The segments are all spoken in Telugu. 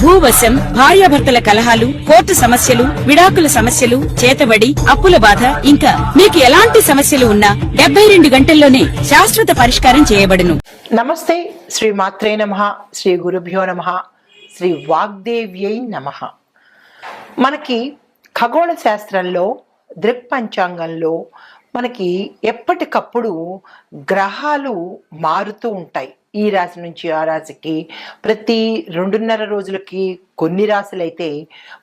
భూవశం భార్యాభర్తల కలహాలు కోర్టు సమస్యలు విడాకుల సమస్యలు చేతబడి అప్పుల బాధ ఇంకా మీకు ఎలాంటి సమస్యలు ఉన్నా డెబ్బై రెండు గంటల్లోనే శాశ్వత పరిష్కారం చేయబడును. నమస్తే శ్రీ మాత్రే నమ శ్రీ గురుభ్యో నమ శ్రీ వాగ్దేవ్యై నమ. మనకి ఖగోళ శాస్త్రంలో దృక్పంచాంగంలో మనకి ఎప్పటికప్పుడు గ్రహాలు మారుతూ ఉంటాయి. ఈ రాశి నుంచి ఆ రాశికి ప్రతి రెండున్నర రోజులకి కొన్ని రాశులైతే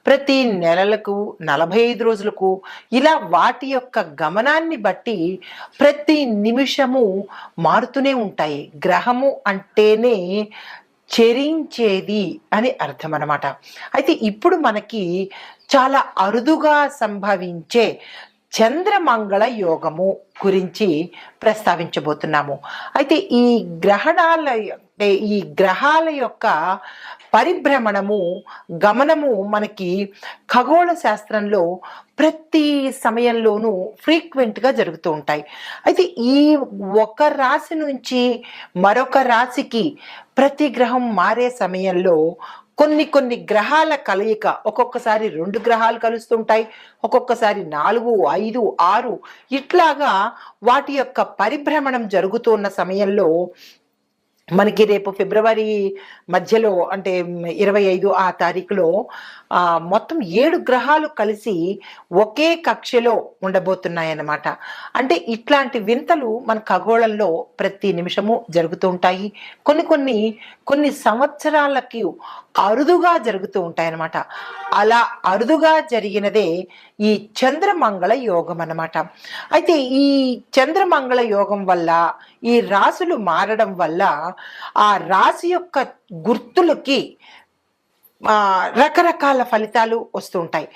ప్రతి నెలలకు నలభై ఐదు రోజులకు ఇలా వాటి యొక్క గమనాన్ని బట్టి ప్రతి నిమిషము మారుతూనే ఉంటాయి. గ్రహము అంటేనే చెరించేది అని అర్థం అనమాట అయితే ఇప్పుడు మనకి చాలా అరుదుగా సంభవించే చంద్రమంగళ యోగము గురించి ప్రస్తావించబోతున్నాము. అయితే ఈ గ్రహణాల అంటే ఈ గ్రహాల యొక్క పరిభ్రమణము గమనము మనకి ఖగోళ శాస్త్రంలో ప్రతి సమయంలోనూ ఫ్రీక్వెంట్గా జరుగుతూ ఉంటాయి. అయితే ఈ ఒక రాశి నుంచి మరొక రాశికి ప్రతి గ్రహం మారే సమయంలో కొన్ని కొన్ని గ్రహాల కలయిక ఒక్కొక్కసారి రెండు గ్రహాలు కలుస్తుంటాయి ఒక్కొక్కసారి నాలుగు ఐదు ఆరు. ఇట్లాగా వాటి యొక్క పరిభ్రమణం జరుగుతున్న సమయంలో మనకి రేపు ఫిబ్రవరి మధ్యలో అంటే ఇరవై ఐదు ఆ తారీఖులో మొత్తం ఏడు గ్రహాలు కలిసి ఒకే కక్షలో ఉండబోతున్నాయన్నమాట. అంటే ఇట్లాంటి వింతలు మన ఖగోళంలో ప్రతి నిమిషము జరుగుతూ ఉంటాయి. కొన్ని కొన్ని కొన్ని సంవత్సరాలకి అరుదుగా జరుగుతూ ఉంటాయన్నమాట. అలా అరుదుగా జరిగినదే ఈ చంద్రమంగళ యోగం అన్నమాట అయితే ఈ చంద్రమంగళ యోగం వల్ల ఈ రాశులు మారడం వల్ల ఆ రాశి యొక్క గుర్తులకి రకరకాల ఫలితాలు వస్తుంటాయి.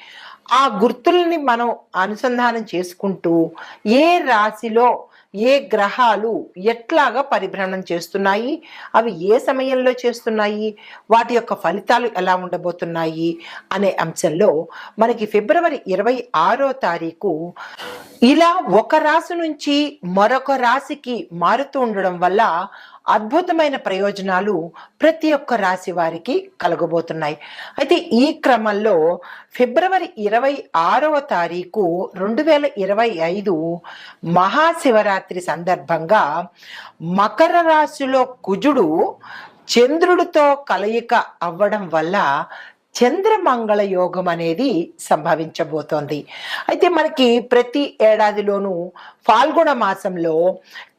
ఆ గుర్తుల్ని మనం అనుసంధానం చేసుకుంటూ ఏ రాశిలో ఏ గ్రహాలు ఎట్లాగా పరిభ్రమణం చేస్తున్నాయి? అవి ఏ సమయంలో చేస్తున్నాయి? వాటి యొక్క ఫలితాలు ఎలా ఉండబోతున్నాయి? అనే అంశంలో మనకి ఫిబ్రవరి ఇరవై ఆరో తారీఖు ఇలా ఒక రాశి నుంచి మరొక రాశికి మారుతూ ఉండడం వల్ల అద్భుతమైన ప్రయోజనాలు ప్రతి ఒక్క రాశి వారికి కలగబోతున్నాయి. అయితే ఈ క్రమంలో ఫిబ్రవరి ఇరవై ఆరవ తారీఖు రెండు వేల ఇరవై ఐదు మహాశివరాత్రి సందర్భంగా మకర రాశిలో కుజుడు చంద్రుడితో కలయిక అవ్వడం వల్ల చంద్రమంగళ యోగం అనేది సంభవించబోతోంది. అయితే మనకి ప్రతి ఏడాదిలోనూ ఫాల్గుణ మాసంలో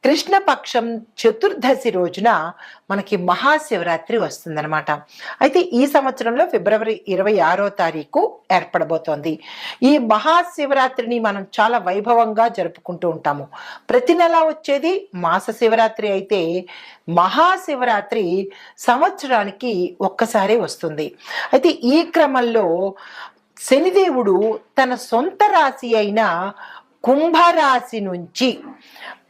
కృష్ణపక్షం చతుర్దశి రోజున మనకి మహాశివరాత్రి వస్తుందన్నమాట. అయితే ఈ సంవత్సరంలో ఫిబ్రవరి ఇరవై ఆరో తారీఖు ఏర్పడబోతోంది. ఈ మహాశివరాత్రిని మనం చాలా వైభవంగా జరుపుకుంటూ ఉంటాము. ప్రతి నెల వచ్చేది మాస శివరాత్రి అయితే మహాశివరాత్రి సంవత్సరానికి ఒక్కసారి వస్తుంది. అయితే ఈ క్రమంలో శనిదేవుడు తన సొంత రాశి అయిన కుంభరాశి నుంచి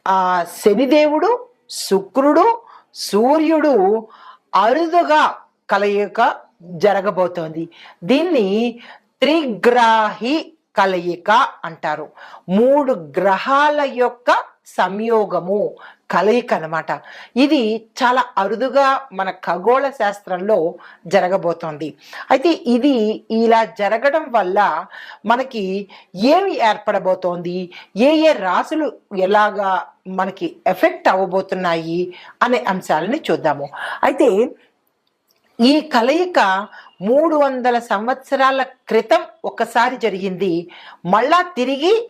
ఆ శనిదేవుడు శుక్రుడు సూర్యుడు అరుదుగా కలయిక జరగబోతోంది. దీన్ని త్రిగ్రాహి కలయిక అంటారు. మూడు గ్రహాల యొక్క సంయోగము కలయిక అన్నమాట. ఇది చాలా అరుదుగా మన ఖగోళ శాస్త్రంలో జరగబోతోంది. అయితే ఇది ఇలా జరగడం వల్ల మనకి ఏమి ఏర్పడబోతోంది? ఏ ఏ రాసులు ఎలాగా మనకి ఎఫెక్ట్ అవ్వబోతున్నాయి అనే అంశాలని చూద్దాము. అయితే ఈ కలయిక మూడు వందల సంవత్సరాల క్రితం ఒకసారి జరిగింది. మళ్ళా తిరిగి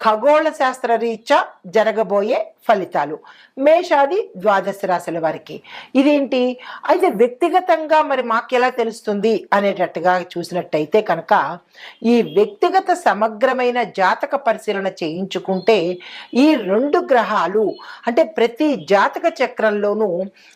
ఖగోళ శాస్త్ర రీత్యా జరగబోయే ఫలితాలు. మేషాది ద్వాదశ రాశుల వారికి. ఇదేంటి? అయితే వ్యక్తిగతంగా మరి మాకు ఎలా తెలుస్తుంది అనేటట్టుగా చూసినట్టయితే కనుక ఈ వ్యక్తిగత సమగ్రమైన జాతక పరిశీలన చేయించుకుంటే ఈ రెండు గ్రహాలు అంటే ప్రతి జాతక చక్రంలోనూ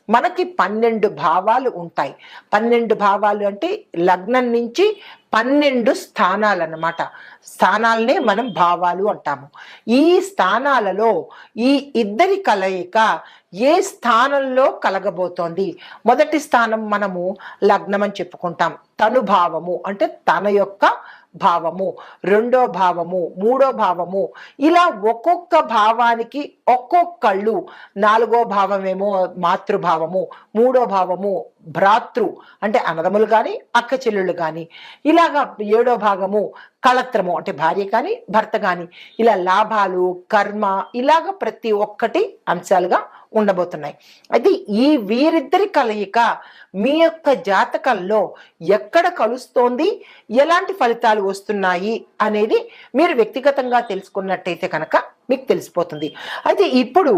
మనకి పన్నెండు భావాలు ఉంటాయి. పన్నెండు భావాలు అంటే లగ్నం నుంచి పన్నెండు స్థానాలు అన్నమాట స్థానాలనే మనం భావాలు అంటాము. ఈ స్థానాలలో ఈ ఇద్దరి కలయిక ఏ స్థానంలో కలగబోతోంది? మొదటి స్థానం మనము లగ్నం అని చెప్పుకుంటాం. తను భావము అంటే తన యొక్క భావము రెండో భావము మూడో భావము ఇలా ఒక్కొక్క భావానికి ఒక్కొక్కళ్ళు. నాలుగో భావమేమో మాతృభావము మూడో భావము భ్రాతృ అంటే అన్నదములు కానీ అక్క చెల్లెళ్ళు కానీ ఇలాగా ఏడో భాగము కళత్రము అంటే భార్య కానీ భర్త కానీ. ఇలా లాభాలు కర్మ ఇలాగ ప్రతి ఒక్కటి అంశాలుగా ఉండబోతున్నాయి. అయితే ఈ వీరిద్దరి కలయిక మీ యొక్క జాతకంలో ఎక్కడ కలుస్తోంది? ఎలాంటి ఫలితాలు వస్తున్నాయి? అనేది మీరు వ్యక్తిగతంగా తెలుసుకున్నట్టయితే కనుక మీకు తెలిసిపోతుంది. అయితే ఇప్పుడు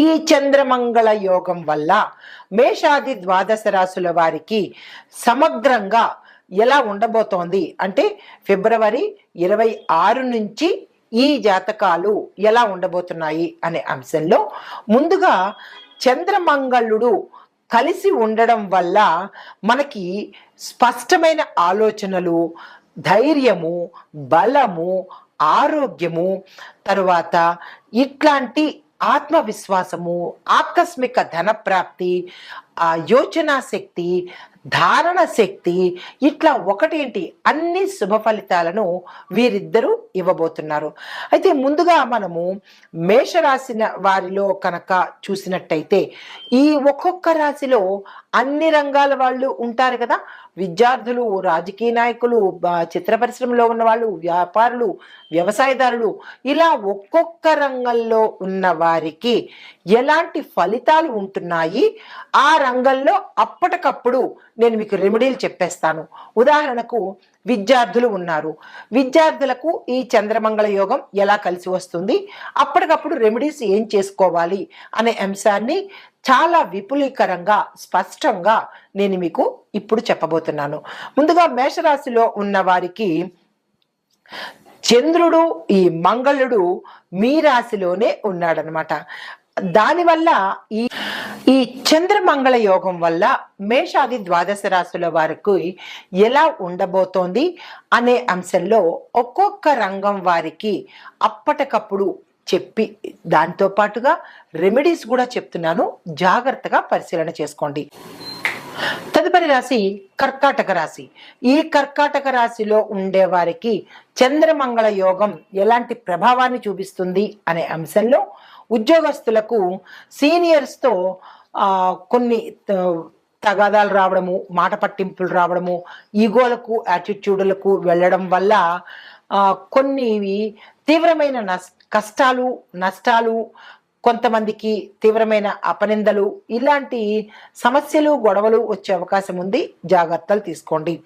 ఈ చంద్రమంగళ యోగం వల్ల మేషాది ద్వాదశ రాశుల వారికి సమగ్రంగా ఎలా ఉండబోతోంది? అంటే ఫిబ్రవరి ఇరవై ఆరు నుంచి ఈ జాతకాలు ఎలా ఉండబోతున్నాయి అనే అంశంలో ముందుగా చంద్రమంగళుడు కలిసి ఉండడం వల్ల మనకి స్పష్టమైన ఆలోచనలు ధైర్యము బలము ఆరోగ్యము తరువాత ఇట్లాంటి ఆత్మవిశ్వాసము ఆకస్మిక ధన ప్రాప్తి ఆ యోచనా శక్తి ధారణ శక్తి ఇట్లా ఒకటేంటి? అన్ని శుభ ఫలితాలను వీరిద్దరూ ఇవ్వబోతున్నారు. అయితే ముందుగా మనము మేషరాశిన వారిలో కనుక చూసినట్టయితే ఈ ఒక్కొక్క రాశిలో అన్ని రంగాల వాళ్ళు ఉంటారు కదా. విద్యార్థులు రాజకీయ నాయకులు చిత్ర పరిశ్రమలో ఉన్న వాళ్ళు వ్యాపారులు వ్యవసాయదారులు ఇలా ఒక్కొక్క రంగంలో ఉన్న వారికి ఎలాంటి ఫలితాలు ఉంటున్నాయి? ఆ రంగంలో అప్పటికప్పుడు నేను మీకు రెమెడీలు చెప్పేస్తాను. ఉదాహరణకు విద్యార్థులు ఉన్నారు. విద్యార్థులకు ఈ చంద్రమంగళ యోగం ఎలా కలిసి వస్తుంది? అప్పటికప్పుడు రెమెడీస్ ఏం చేసుకోవాలి? అనే అంశాన్ని చాలా విపులీకరంగా స్పష్టంగా నేను మీకు ఇప్పుడు చెప్పబోతున్నాను. ముందుగా మేషరాశిలో ఉన్న వారికి చంద్రుడు ఈ మంగళుడు మీ రాశిలోనే ఉన్నాడనమాట. దానివల్ల ఈ ఈ చంద్రమంగళ యోగం వల్ల మేషాది ద్వాదశ రాశుల వారికి ఎలా ఉండబోతోంది అనే అంశంలో ఒక్కొక్క రంగం వారికి అప్పటికప్పుడు చెప్పి దాంతో పాటుగా రెమెడీస్ కూడా చెప్తున్నాను. జాగ్రత్తగా పరిశీలన చేసుకోండి. తదుపరి రాశి కర్కాటక రాశి. ఈ కర్కాటక రాశిలో ఉండే వారికి చంద్రమంగళ యోగం ఎలాంటి ప్రభావాన్ని చూపిస్తుంది అనే అంశంలో ఉద్యోగస్తులకు సీనియర్స్తో కొన్ని తగాదాలు రావడము మాట పట్టింపులు రావడము ఈగోలకు యాటిట్యూడులకు వెళ్ళడం వల్ల కొన్ని తీవ్రమైన నస్ కష్టాలు నష్టాలు కొంతమందికి తీవ్రమైన అపనిందలు ఇలాంటి సమస్యలు గొడవలు వచ్చే అవకాశం ఉంది. జాగ్రత్తలు తీసుకోండి.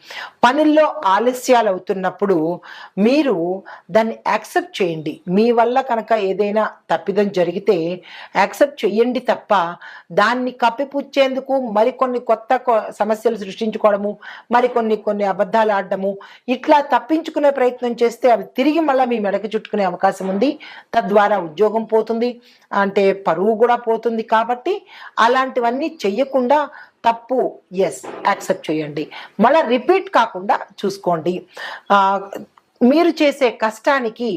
పనుల్లో ఆలస్యాలు అవుతున్నప్పుడు మీరు దాన్ని యాక్సెప్ట్ చేయండి. మీ వల్ల కనుక ఏదైనా తప్పిదం జరిగితే యాక్సెప్ట్ చేయండి తప్ప దాన్ని కప్పిపుచ్చేందుకు మరికొన్ని కొత్త కొ- సమస్యలు సృష్టించుకోవడము మరికొన్ని కొన్ని అబద్ధాలు ఆడడము ఇట్లా తప్పించుకునే ప్రయత్నం చేస్తే అవి తిరిగి మళ్ళీ మీ మెడకు చుట్టుకునే అవకాశం ఉంది. తద్వారా ఉద్యోగం పోతుంది. అంటే పరువు కూడా పోతుంది కాబట్టి అలాంటివన్నీ చెయ్యకుండా తప్పు ఎస్ యాక్సెప్ట్ చేయండి. మళ్ళీ రిపీట్ కాకుండా చూసుకోండి. మీరు చేసే కష్టానికి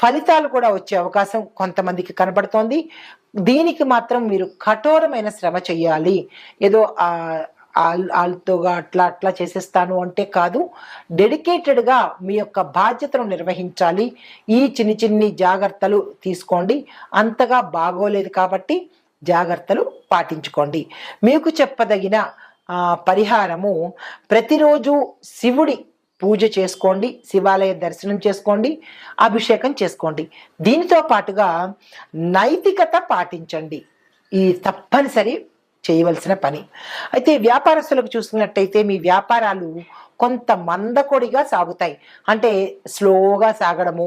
ఫలితాలు కూడా వచ్చే అవకాశం కొంతమందికి కనబడుతోంది. దీనికి మాత్రం మీరు కఠోరమైన శ్రమ చేయాలి. ఏదో వాళ్ళతో వాళ్ళతోగా అట్లా అట్లా చేసేస్తాను అంటే కాదు డెడికేటెడ్గా మీ యొక్క బాధ్యతను నిర్వహించాలి. ఈ చిన్ని చిన్ని జాగ్రత్తలు తీసుకోండి. అంతగా బాగోలేదు కాబట్టి జాగ్రత్తలు పాటించుకోండి. మీకు చెప్పదగిన పరిహారము ప్రతిరోజు శివుడి పూజ చేసుకోండి శివాలయ దర్శనం చేసుకోండి అభిషేకం చేసుకోండి. దీనితో పాటుగా నైతికత పాటించండి. ఈ తప్పనిసరి చేయవలసిన పని. అయితే వ్యాపారస్తులకు చూసుకున్నట్టయితే మీ వ్యాపారాలు కొంత మందకొడిగా సాగుతాయి. అంటే స్లోగా సాగడము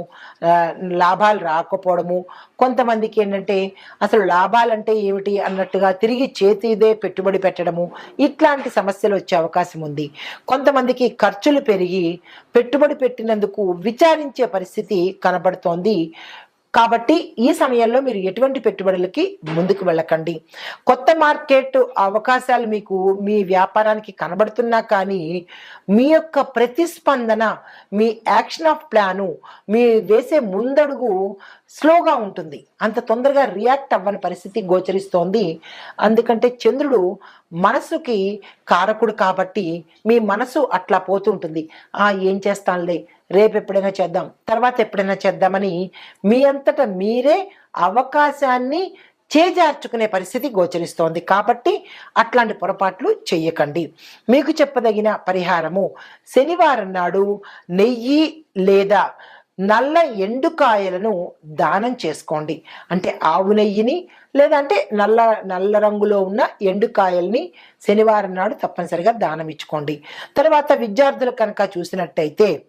లాభాలు రాకపోవడము. కొంతమందికి ఏంటంటే అసలు లాభాలంటే ఏమిటి అన్నట్టుగా తిరిగి చేతిదే పెట్టుబడి పెట్టడము ఇట్లాంటి సమస్యలు వచ్చే అవకాశం ఉంది. కొంతమందికి ఖర్చులు పెరిగి పెట్టుబడి పెట్టినందుకు విచారించే పరిస్థితి కనబడుతోంది. కాబట్టి ఈ సమయంలో మీరు ఎటువంటి పెట్టుబడులకి ముందుకు వెళ్ళకండి. కొత్త మార్కెట్ అవకాశాలు మీకు మీ వ్యాపారానికి కనబడుతున్నా కానీ మీ యొక్క ప్రతిస్పందన మీ యాక్షన్ ఆఫ్ ప్లాను మీ వేసే ముందడుగు స్లోగా ఉంటుంది. అంత తొందరగా రియాక్ట్ అవ్వని పరిస్థితి గోచరిస్తోంది. అందుకంటే చంద్రుడు మనసుకి కారకుడు కాబట్టి మీ మనసు అట్లా పోతుంటుంది ఆ ఏం చేస్తానులే రేపు ఎప్పుడైనా చేద్దాం తర్వాత ఎప్పుడైనా చేద్దామని మీ అంతటా మీరే అవకాశాన్ని చేజార్చుకునే పరిస్థితి గోచరిస్తోంది. కాబట్టి అట్లాంటి పొరపాట్లు చేయకండి మీకు చెప్పదగిన పరిహారము శనివారం నాడు నెయ్యి లేదా నల్ల ఎండుకాయలను దానం చేసుకోండి. అంటే ఆవు నెయ్యిని లేదంటే నల్ల నల్ల రంగులో ఉన్న ఎండుకాయల్ని శనివారం నాడు తప్పనిసరిగా దానం ఇచ్చుకోండి. తర్వాత విద్యార్థులు కనుక చూసినట్టయితే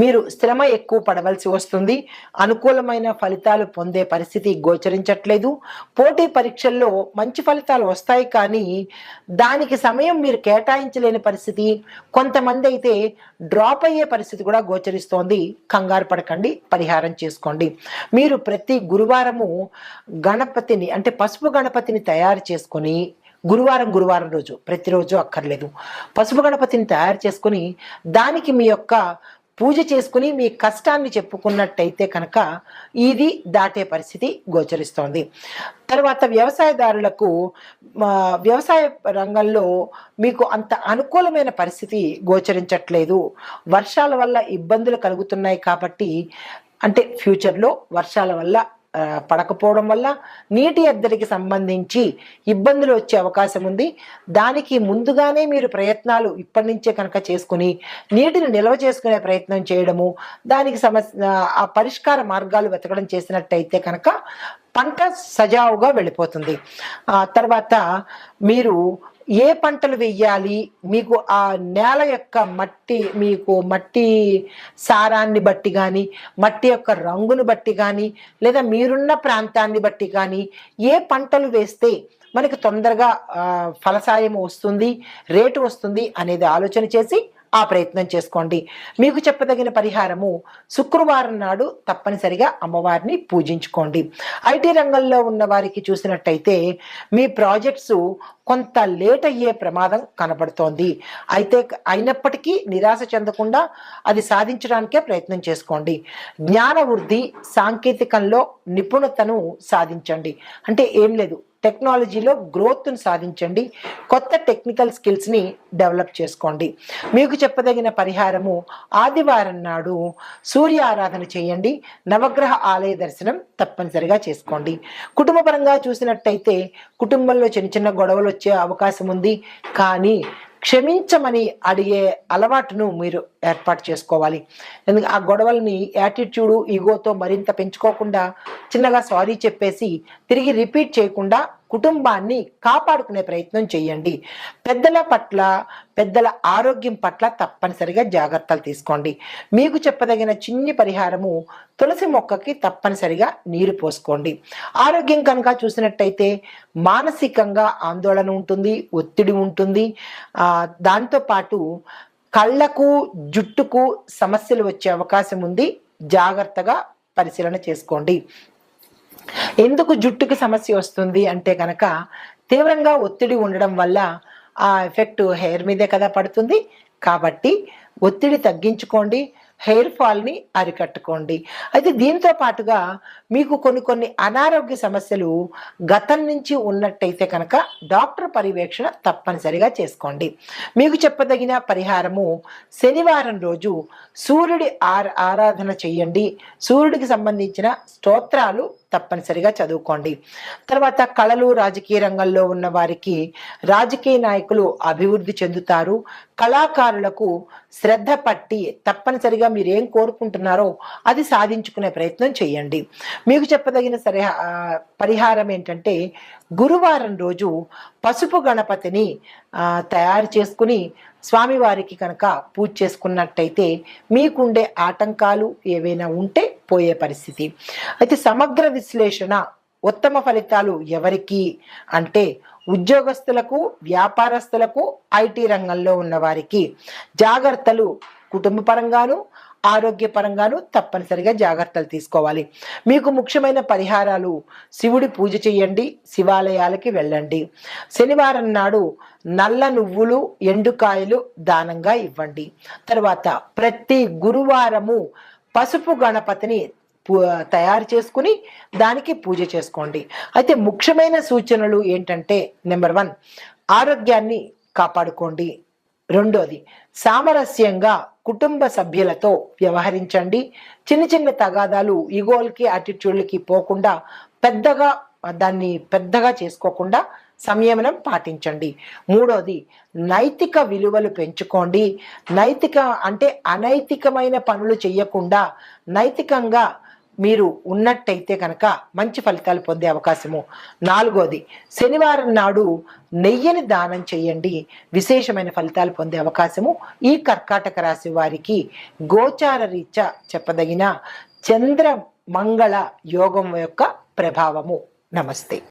మీరు శ్రమ ఎక్కువ పడవలసి వస్తుంది. అనుకూలమైన ఫలితాలు పొందే పరిస్థితి గోచరించట్లేదు. పోటీ పరీక్షల్లో మంచి ఫలితాలు వస్తాయి కానీ దానికి సమయం మీరు కేటాయించలేని పరిస్థితి. కొంతమంది అయితే డ్రాప్ అయ్యే పరిస్థితి కూడా గోచరిస్తోంది. కంగారు పడకండి పరిహారం చేసుకోండి. మీరు ప్రతి గురువారము గణపతిని అంటే పసుపు గణపతిని తయారు చేసుకొని గురువారం గురువారం రోజు ప్రతిరోజు అక్కర్లేదు. పసుపు గణపతిని తయారు చేసుకొని దానికి మీ యొక్క పూజ చేసుకుని మీ కష్టాన్ని చెప్పుకున్నట్టయితే కనుక ఇది దాటే పరిస్థితి గోచరిస్తోంది. తర్వాత వ్యవసాయదారులకు మా వ్యవసాయ రంగంలో మీకు అంత అనుకూలమైన పరిస్థితి గోచరించట్లేదు. వర్షాల వల్ల ఇబ్బందులు కలుగుతున్నాయి కాబట్టి అంటే ఫ్యూచర్లో వర్షాల వల్ల పడకపోవడం వల్ల నీటి ఎద్దడికి సంబంధించి ఇబ్బందులు వచ్చే అవకాశం ఉంది. దానికి ముందుగానే మీరు ప్రయత్నాలు ఇప్పటి నుంచే కనుక చేసుకుని నీటిని నిల్వ చేసుకునే ప్రయత్నం చేయడము దానికి సమస్య ఆ పరిష్కార మార్గాలు వెతకడం చేసినట్టయితే కనుక పంట సజావుగా వెళ్ళిపోతుంది. తర్వాత మీరు ఏ పంటలు వెయ్యాలి మీకు ఆ నేల యొక్క మట్టి మీకు మట్టి సారాన్ని బట్టి కానీ మట్టి యొక్క రంగును బట్టి కానీ లేదా మీరున్న ప్రాంతాన్ని బట్టి కానీ ఏ పంటలు వేస్తే మనకి తొందరగా ఫలసాయం వస్తుంది రేటు వస్తుంది అనేది ఆలోచన చేసి ఆ ప్రయత్నం చేసుకోండి. మీకు చెప్పదగిన పరిహారము శుక్రవారం నాడు తప్పనిసరిగా అమ్మవారిని పూజించుకోండి. ఐటీ రంగంలో ఉన్న వారికి చూసినట్టయితే మీ ప్రాజెక్ట్స్ కొంత లేట్ అయ్యే ప్రమాదం కనబడుతోంది. అయితే అయినప్పటికీ నిరాశ చెందకుండా అది సాధించడానికే ప్రయత్నం చేసుకోండి. జ్ఞాన వృద్ధి సాంకేతికంలో నిపుణతను సాధించండి. అంటే ఏం లేదు టెక్నాలజీలో గ్రోత్ను సాధించండి. కొత్త టెక్నికల్ స్కిల్స్ని డెవలప్ చేసుకోండి. మీకు చెప్పదగిన పరిహారము ఆదివారం నాడు సూర్య ఆరాధన చేయండి. నవగ్రహ ఆలయ దర్శనం తప్పనిసరిగా చేసుకోండి. కుటుంబపరంగా చూసినట్టయితే కుటుంబంలో చిన్న చిన్న గొడవలు వచ్చే అవకాశం ఉంది. కానీ క్షమించమని అడిగే అలవాటును మీరు ఏర్పాటు చేసుకోవాలి. ఎందుకంటే ఆ గొడవల్ని యాటిట్యూడు ఈగోతో మరింత పెంచుకోకుండా చిన్నగా సారీ చెప్పేసి తిరిగి రిపీట్ చేయకుండా కుటుంబాన్ని కాపాడుకునే ప్రయత్నం చేయండి. పెద్దల పట్ల పెద్దల ఆరోగ్యం పట్ల తప్పనిసరిగా జాగ్రత్తలు తీసుకోండి. మీకు చెప్పదగిన చిన్ని పరిహారము తులసి మొక్కకి తప్పనిసరిగా నీరు పోసుకోండి. ఆరోగ్యం కనుక చూసినట్టయితే మానసికంగా ఆందోళన ఉంటుంది ఒత్తిడి ఉంటుంది. దాంతోపాటు కళ్ళకు జుట్టుకు సమస్యలు వచ్చే అవకాశం ఉంది. జాగ్రత్తగా పరిశీలన చేసుకోండి. ఎందుకు జుట్టుకి సమస్య వస్తుంది అంటే కనుక తీవ్రంగా ఒత్తిడి ఉండడం వల్ల ఆ ఎఫెక్ట్ హెయిర్ మీదే కదా పడుతుంది. కాబట్టి ఒత్తిడి తగ్గించుకోండి హెయిర్ ఫాల్ని అరికట్టుకోండి. అయితే దీంతో పాటుగా మీకు కొన్ని కొన్ని అనారోగ్య సమస్యలు గతం నుంచి ఉన్నట్టయితే కనుక డాక్టర్ పర్యవేక్షణ తప్పనిసరిగా చేసుకోండి. మీకు చెప్పదగిన పరిహారము శనివారం రోజు సూర్యుడి ఆరాధన చేయండి. సూర్యుడికి సంబంధించిన స్తోత్రాలు తప్పనిసరిగా చదువుకోండి. తర్వాత కళలు రాజకీయ రంగంలో ఉన్న వారికి రాజకీయ నాయకులు అభివృద్ధి చెందుతారు. కళాకారులకు శ్రద్ధ పట్టి తప్పనిసరిగా మీరు ఏం కోరుకుంటున్నారో అది సాధించుకునే ప్రయత్నం చేయండి. మీకు చెప్పదగిన సరే పరిహారం ఏంటంటే గురువారం రోజు పసుపు గణపతిని తయారు చేసుకుని స్వామివారికి కనుక పూజ చేసుకున్నట్టయితే మీకుండే ఆటంకాలు ఏవైనా ఉంటే పోయే పరిస్థితి. అయితే సమగ్ర విశ్లేషణ ఉత్తమ ఫలితాలు ఎవరికి అంటే ఉద్యోగస్తులకు వ్యాపారస్తులకు ఐటీ రంగంలో ఉన్నవారికి జాగ్రత్తలు కుటుంబ పరంగాను ఆరోగ్యపరంగాను తప్పనిసరిగా జాగ్రత్తలు తీసుకోవాలి. మీకు ముఖ్యమైన పరిహారాలు శివుడి పూజ చేయండి శివాలయాలకి వెళ్ళండి. శనివారం నాడు నల్ల నువ్వులు ఎండుకాయలు దానంగా ఇవ్వండి. తర్వాత ప్రతి గురువారము పసుపు గణపతిని పూ- తయారు చేసుకుని దానికి పూజ చేసుకోండి. అయితే ముఖ్యమైన సూచనలు ఏంటంటే నెంబర్ వన్ ఆరోగ్యాన్ని కాపాడుకోండి. రెండోది సామరస్యంగా కుటుంబ సభ్యులతో వ్యవహరించండి. చిన్న చిన్న తగాదాలు ఈగోల్కి యాటిట్యూడ్లకి పోకుండా పెద్దగా దాన్ని పెద్దగా చేసుకోకుండా సంయమనం పాటించండి. మూడోది నైతిక విలువలు పెంచుకోండి. నైతిక అంటే అనైతికమైన పనులు చేయకుండా నైతికంగా మీరు ఉన్నట్టయితే కనుక మంచి ఫలితాలు పొందే అవకాశము. నాలుగోది శనివారం నాడు నెయ్యిని దానం చేయండి. విశేషమైన ఫలితాలు పొందే అవకాశము. ఈ కర్కాటక రాశి వారికి గోచార రీత్యా చెప్పదగిన చంద్ర మంగళ యోగం యొక్క ప్రభావము. నమస్తే.